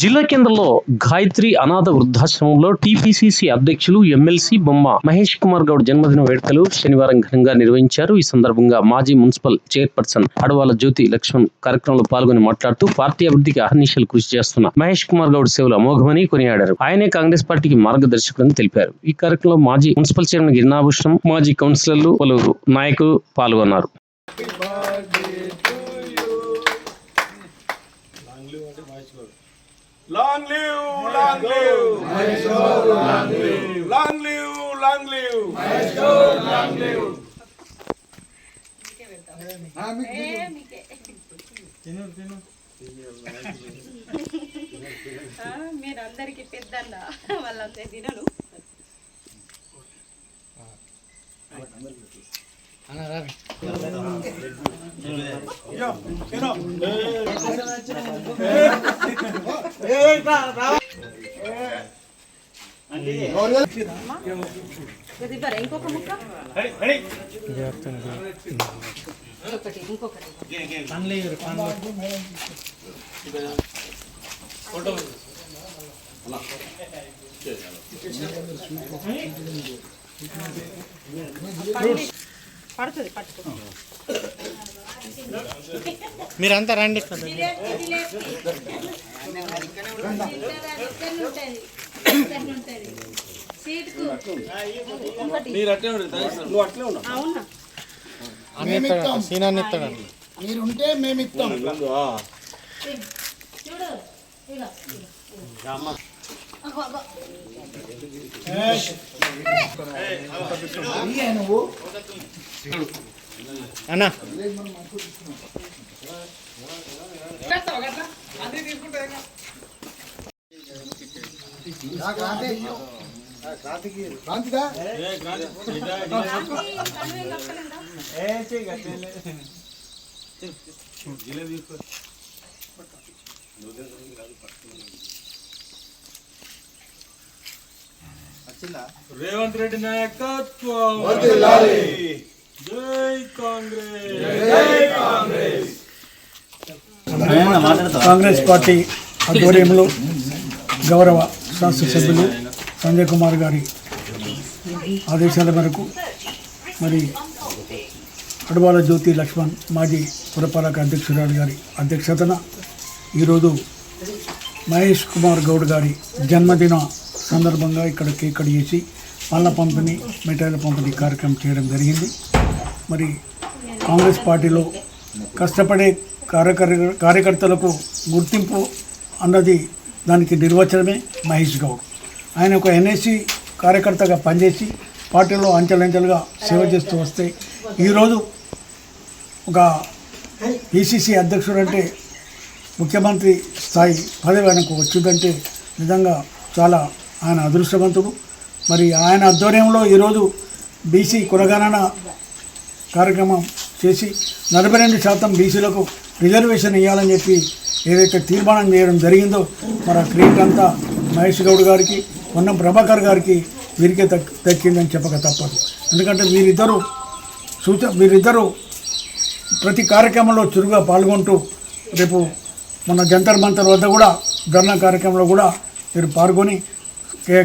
జిల్లా కేంద్రంలో గాయత్రి అనాథ వృద్ధాశ్రమంలో టీపీసీసీ అధ్యక్షులు ఎమ్మెల్సీ బొమ్మ మహేష్ కుమార్ గౌడ్ జన్మదిన వేడుకలు శనివారం ఘనంగా నిర్వహించారు. ఈ సందర్భంగా మాజీ మున్సిపల్ చైర్పర్సన్ అడవాల జ్యోతి లక్ష్మణ్ కార్యక్రమంలో పాల్గొని మాట్లాడుతూ పార్టీ అభివృద్ధికి అహర్నిశలు కృషి చేస్తున్న మహేష్ కుమార్ గౌడ్ సేవలు అమోఘమని కొనియాడారు. ఆయనే కాంగ్రెస్ పార్టీకి మార్గదర్శకులని తెలిపారు. ఈ కార్యక్రమంలో మాజీ మున్సిపల్ చైర్మన్ గిరినాభూషణం మాజీ కౌన్సిలర్లు పలువురు నాయకులు పాల్గొన్నారు. Long live, long live. Long live, long live. Long live. మీరు అందరికి పెద్దన్న వాళ్ళంతా తినను ఇది ఇవ్వరా? ఇంకొక ముక్క ఇంకొకటి ఇంకొకటి పడుతుంది. పట్టుకో మీరంతా రండి. సీనాన్ని ఇస్తాడండి మీరుంటే మేము ఇస్తాం. నువ్వు? అన్న. రేవంత్ రెడ్డి నాయకత్వం. జై కాంగ్రెస్. కాంగ్రెస్. పార్టీ ఆధ్వర్యంలో గౌరవ శాసనసభ్యులు సంజయ్ కుమార్ గారి ఆదేశాల మేరకు మరి అడవాల జ్యోతి లక్ష్మణ్ మాజీ పురపాలక అధ్యక్షురాలు గారి అధ్యక్షతన ఈరోజు మహేష్ కుమార్ గౌడ్ గారి జన్మదిన సందర్భంగా ఇక్కడ కేక్ కట్ చేసి పళ్ళ పంపిణీ మిఠాయిల పంపిణీ కార్యక్రమం చేయడం జరిగింది. మరి కాంగ్రెస్ పార్టీలో కష్టపడే కార్యకర్ కార్యకర్తలకు గుర్తింపు అన్నది దానికి నిర్వచనమే మహేష్ గౌడ్. ఆయన ఒక ఎన్ఎస్సి కార్యకర్తగా పనిచేసి పార్టీలో అంచెలంచెలుగా సేవ చేస్తూ వస్తే ఈరోజు ఒక పిసిసి అధ్యక్షుడు అంటే ముఖ్యమంత్రి స్థాయి పదవి ఆయనకు వచ్చిందంటే నిజంగా చాలా ఆయన అదృష్టవంతుడు. మరి ఆయన ఆధ్వర్యంలో ఈరోజు బీసీ కులగణన కార్యక్రమం చేసి నలభై రెండు శాతం బీసీలకు రిజర్వేషన్ ఇవ్వాలని చెప్పి ఏదైతే తీర్మానం చేయడం జరిగిందో మరి ఆ అంతా మహేష్ గౌడ్ గారికి పొన్నం ప్రభాకర్ గారికి వీరికే దక్కిందని చెప్పక తప్పదు. ఎందుకంటే వీరిద్దరూ సూచ వీరిద్దరూ ప్రతి కార్యక్రమంలో చురుగ్గా పాల్గొంటూ రేపు మన జంతర్ మంతర్ వద్ద కూడా ధర్నా కార్యక్రమంలో కూడా మీరు పాల్గొని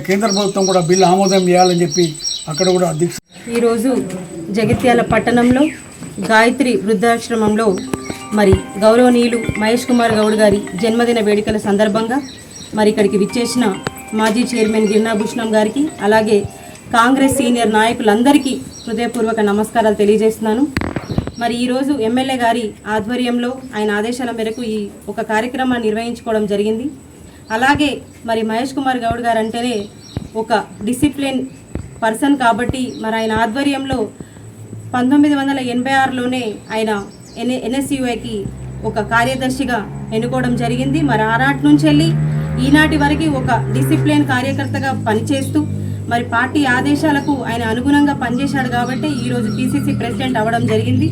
కేంద్ర ప్రభుత్వం కూడా బిల్లు ఆమోదం చేయాలని చెప్పి అక్కడ కూడా అధ్యక్ష ఈరోజు జగిత్యాల పట్టణంలో గాయత్రి వృద్ధాశ్రమంలో మరి గౌరవనీయులు మహేష్ కుమార్ గౌడ్ గారి జన్మదిన వేడుకల సందర్భంగా మరి ఇక్కడికి విచ్చేసిన మాజీ చైర్మన్ గిరినాభూషణం గారికి అలాగే కాంగ్రెస్ సీనియర్ నాయకులందరికీ హృదయపూర్వక నమస్కారాలు తెలియజేస్తున్నాను. మరి ఈరోజు ఎమ్మెల్యే గారి ఆధ్వర్యంలో ఆయన ఆదేశాల మేరకు ఈ ఒక కార్యక్రమాన్ని నిర్వహించుకోవడం జరిగింది. అలాగే మరి మహేష్ కుమార్ గౌడ్ గారు అంటేనే ఒక డిసిప్లిన్ పర్సన్ కాబట్టి మరి ఆయన ఆధ్వర్యంలో పంతొమ్మిది వందల ఎనభై ఆరులోనే ఆయన ఎన్ ఎన్ఎస్యుఐకి ఒక కార్యదర్శిగా ఎన్నుకోవడం జరిగింది. మరి ఆనాటి నుంచి వెళ్ళి ఈనాటి వరకు ఒక డిసిప్లిన్ కార్యకర్తగా పనిచేస్తూ మరి పార్టీ ఆదేశాలకు ఆయన అనుగుణంగా పనిచేశాడు కాబట్టి ఈరోజు పిసిసి ప్రెసిడెంట్ అవ్వడం జరిగింది.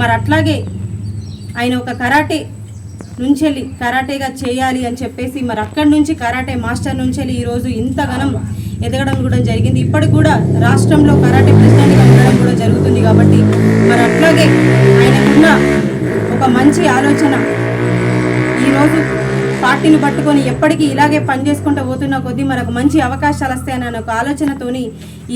మరి అట్లాగే ఆయన ఒక కరాటే నుంచి వెళ్ళి కరాటేగా చేయాలి అని చెప్పేసి మరి అక్కడి నుంచి కరాటే మాస్టర్ నుంచి వెళ్ళి ఈరోజు ఇంతగానం ఎదగడం కూడా జరిగింది. ఇప్పటికి కూడా రాష్ట్రంలో కరాటే ప్రెసిడెంట్గా ఉండడం కూడా జరుగుతుంది కాబట్టి మరి అట్లాగే ఆయనకున్న ఒక మంచి ఆలోచన ఈరోజు పార్టీని పట్టుకొని ఎప్పటికీ ఇలాగే పనిచేసుకుంటూ పోతున్న కొద్దీ మనకు మంచి అవకాశాలు వస్తాయని ఒక ఆలోచనతోని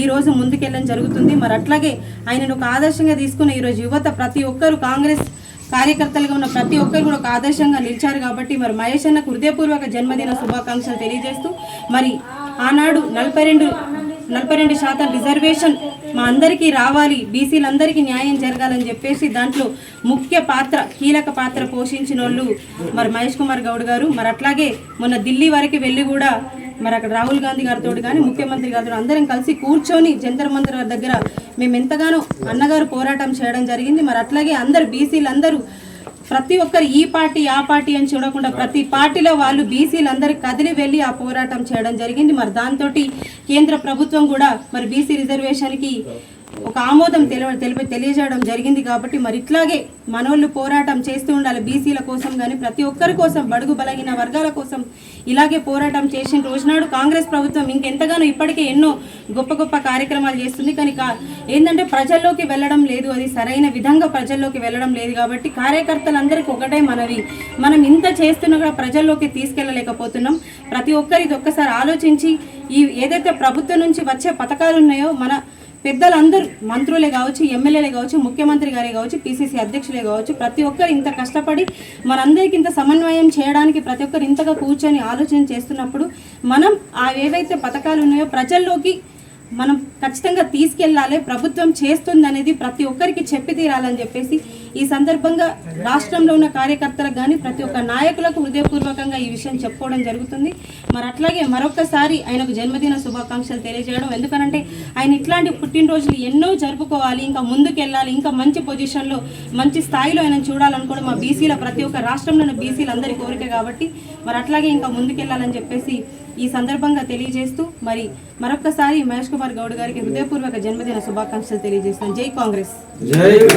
ఈ రోజు ముందుకెళ్ళడం జరుగుతుంది. మరి అట్లాగే ఆయనను ఒక ఆదర్శంగా తీసుకున్న ఈరోజు యువత ప్రతి ఒక్కరు కాంగ్రెస్ కార్యకర్తలుగా ఉన్న ప్రతి ఒక్కరు కూడా ఒక ఆదర్శంగా నిలిచారు కాబట్టి మరి మహేష్ అన్నకు హృదయపూర్వక జన్మదిన శుభాకాంక్షలు తెలియజేస్తూ మరి ఆనాడు నలభై రెండు నలభై రెండు శాతం రిజర్వేషన్ మా అందరికీ రావాలి బీసీలందరికీ న్యాయం జరగాలని చెప్పేసి దాంట్లో ముఖ్య పాత్ర కీలక పాత్ర పోషించిన వాళ్ళు మరి మహేష్ కుమార్ గౌడ్ గారు. మరి అట్లాగే మొన్న ఢిల్లీ వరకు వెళ్ళి కూడా మరి అక్కడ రాహుల్ గాంధీ గారితో కానీ ముఖ్యమంత్రి గారితో అందరం కలిసి కూర్చొని జంతర్ మంతర్ దగ్గర మేము ఎంతగానో అన్నగారు పోరాటం చేయడం జరిగింది. మరి అట్లాగే అందరు బీసీలు అందరూ ప్రతి ఒక్కరు ఈ పార్టీ ఆ పార్టీ అని చూడకుండా ప్రతి పార్టీలో వాళ్ళు బీసీలందరూ కదిలి వెళ్ళి ఆ పోరాటం చేయడం జరిగింది. మరి దాంతో కేంద్ర ప్రభుత్వం కూడా మరి బీసీ రిజర్వేషన్కి ఒక ఆమోదం తెలియ తెలిపి తెలియజేయడం జరిగింది కాబట్టి మరి ఇట్లాగే మనోళ్ళు పోరాటం చేస్తూ ఉండాలి బీసీల కోసం కానీ ప్రతి ఒక్కరి కోసం బడుగు బలగిన వర్గాల కోసం ఇలాగే పోరాటం చేసిన రోజునాడు కాంగ్రెస్ ప్రభుత్వం ఇంకెంతగానో ఇప్పటికే ఎన్నో గొప్ప గొప్ప కార్యక్రమాలు చేస్తుంది. కానీ ఏంటంటే ప్రజల్లోకి వెళ్ళడం లేదు. అది సరైన విధంగా ప్రజల్లోకి వెళ్ళడం లేదు కాబట్టి కార్యకర్తలందరికీ ఒకటే మనవి. మనం ఇంత చేస్తున్నా కూడా ప్రజల్లోకి తీసుకెళ్ళలేకపోతున్నాం. ప్రతి ఒక్కరిది ఒక్కసారి ఆలోచించి ఈ ఏదైతే ప్రభుత్వం నుంచి వచ్చే పథకాలు ఉన్నాయో మన పెద్దలందరూ మంత్రులే కావచ్చు ఎమ్మెల్యేలే కావచ్చు ముఖ్యమంత్రి గారే కావచ్చు పిసిసి అధ్యక్షులే కావచ్చు ప్రతి ఒక్కరు ఇంత కష్టపడి మనందరికీ ఇంత సమన్వయం చేయడానికి ప్రతి ఒక్కరు ఇంతగా కూర్చొని ఆలోచన చేస్తున్నప్పుడు మనం ఆ ఏవైతే పథకాలు ఉన్నాయో ప్రజల్లోకి మనం ఖచ్చితంగా తీసుకెళ్ళాలి ప్రభుత్వం చేస్తుంది అనేది ప్రతి ఒక్కరికి చెప్పి తీరాలని చెప్పేసి ఈ సందర్భంగా రాష్ట్రంలో ఉన్న కార్యకర్తలకు కానీ ప్రతి ఒక్క నాయకులకు హృదయపూర్వకంగా ఈ విషయం చెప్పుకోవడం జరుగుతుంది. మరి అట్లాగే మరొకసారి ఆయనకు జన్మదిన శుభాకాంక్షలు తెలియజేయడం. ఎందుకనంటే ఆయన ఇట్లాంటి పుట్టినరోజులు ఎన్నో జరుపుకోవాలి ఇంకా ముందుకెళ్ళాలి ఇంకా మంచి పొజిషన్లో మంచి స్థాయిలో ఆయన చూడాలనుకోవడం మా బీసీల ప్రతి ఒక్క రాష్ట్రంలో ఉన్న బీసీలందరి కోరిక కాబట్టి మరి అట్లాగే ఇంకా ముందుకెళ్ళాలని చెప్పేసి ఈ సందర్భంగా తెలియజేస్తూ మరి మరొక్కసారి మహేష్ కుమార్ గౌడ్ గారికి హృదయపూర్వక జన్మదిన శుభాకాంక్షలు తెలియజేస్తాను జై కాంగ్రెస్.